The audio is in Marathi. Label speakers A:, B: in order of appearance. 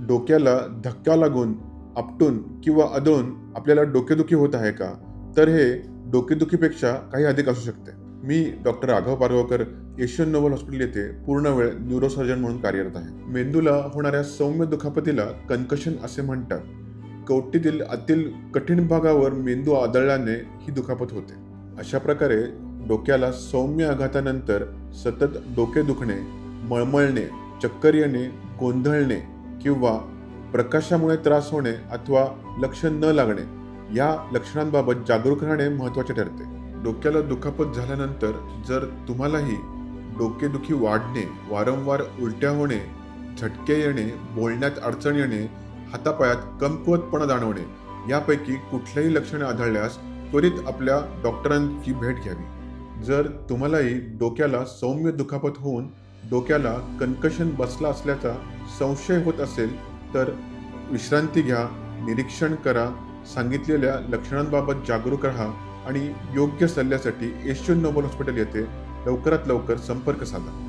A: डोक्याला धक्का लागून आपटून किंवा आदळून आपल्याला डोकेदुखी होत आहे का? तर हे डोकेदुखीपेक्षा काही अधिक असू शकते. मी doctor Raghav Pargaonkar Asian Noble hospital येथे पूर्ण वेळ न्यूरोसर्जन म्हणून कार्यरत आहे. मेंदूला होणाऱ्या सौम्य दुखापतीला कन्कशन असे म्हणतात. कवटीतील आतील कठीण भागावर मेंदू आदळल्याने ही दुखापत होते. अशा प्रकारे डोक्याला सौम्य आघातानंतर सतत डोके दुखणे मळमळणे चक्कर येणे गोंधळणे किंवा प्रकाशामुळे त्रास होणे अथवा लक्ष न लागणे या लक्षणांबाबत जागरूक राहणे महत्त्वाचे ठरते. डोक्याला दुखापत झाल्यानंतर जर तुम्हालाही डोकेदुखी वाढणे वारंवार उलट्या होणे झटके येणे बोलण्यात अडचण येणे हातापायात कमकुवतपणा जाणवणे यापैकी कुठल्याही लक्षणे आढळल्यास त्वरित आपल्या डॉक्टरांची भेट घ्यावी. जर तुम्हालाही डोक्याला सौम्य दुखापत होऊन डोक्याला कन्कशन बसला असल्याचा संशय होत असेल तर विश्रांती घ्या निरीक्षण करा सांगितलेल्या लक्षणांबाबत जागरूक राहा आणि योग्य सल्ल्यासाठी एशियन नोबल हॉस्पिटल येथे लवकरात लवकर संपर्क साधा.